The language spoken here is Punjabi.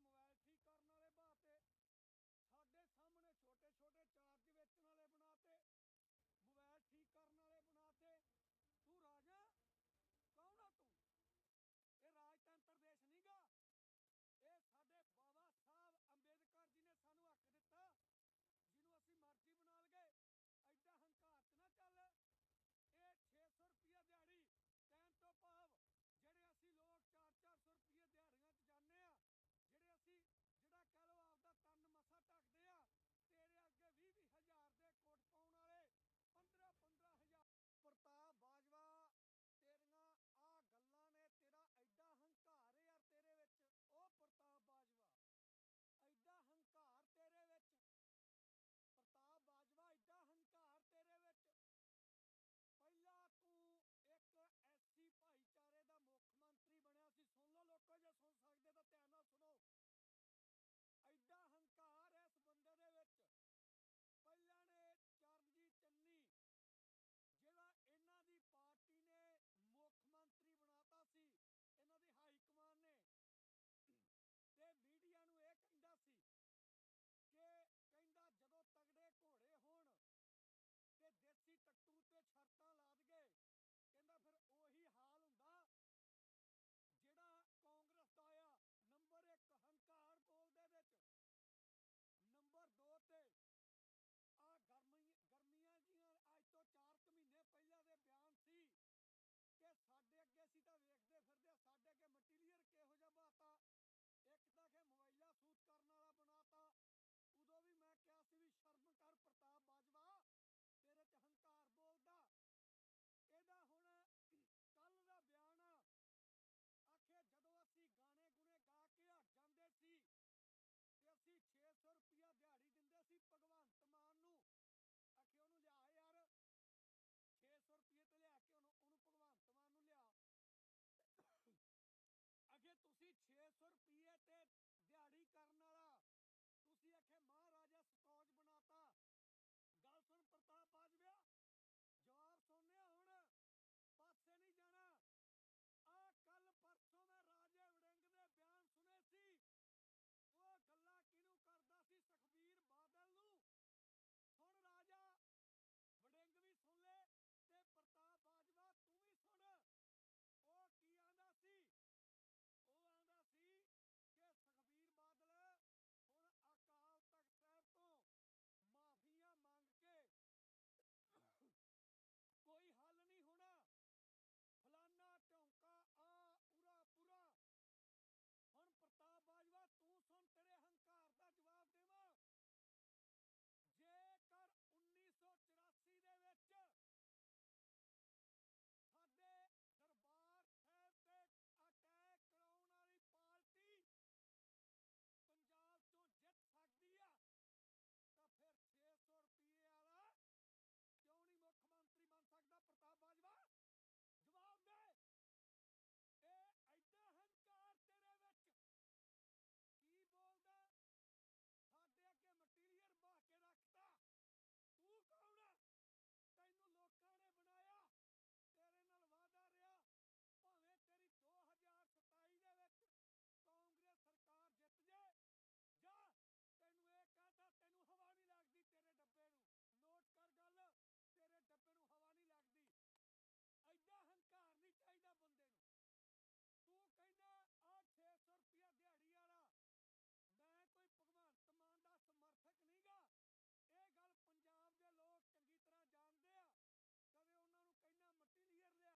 ਮੋਬਾਈਲ ਠੀਕ ਕਰਨ ਵਾਲੇ ਬਾਤੇ ਸਾਡੇ ਸਾਹਮਣੇ ਛੋਟੇ ਛੋਟੇ ਚਾਰਜ ਅਸੀਂ ਕਰਤੂਤ ਤੇ ਸ਼ਰਤਾਂ ਲਾਦ 800 ਰੁਪਿਆ ਦਿਹਾੜੀ ਦਿੰਦੇ ਸੀ ਭਗਵੰਤ ਮਾਨ ਨੂੰ। ਆਖੇ ਉਹਨੂੰ ਲਿਆ ਯਾਰ। 600 ਰੁਪਏ ਤੇ ਲਿਆ ਕੇ ਉਹਨੂੰ ਉਹਨੂੰ ਭਗਵੰਤ ਮਾਨ ਨੂੰ ਲਿਆ। ਅਗੇ ਤੁਸੀਂ 600 ਰੁਪਏ ਤੇ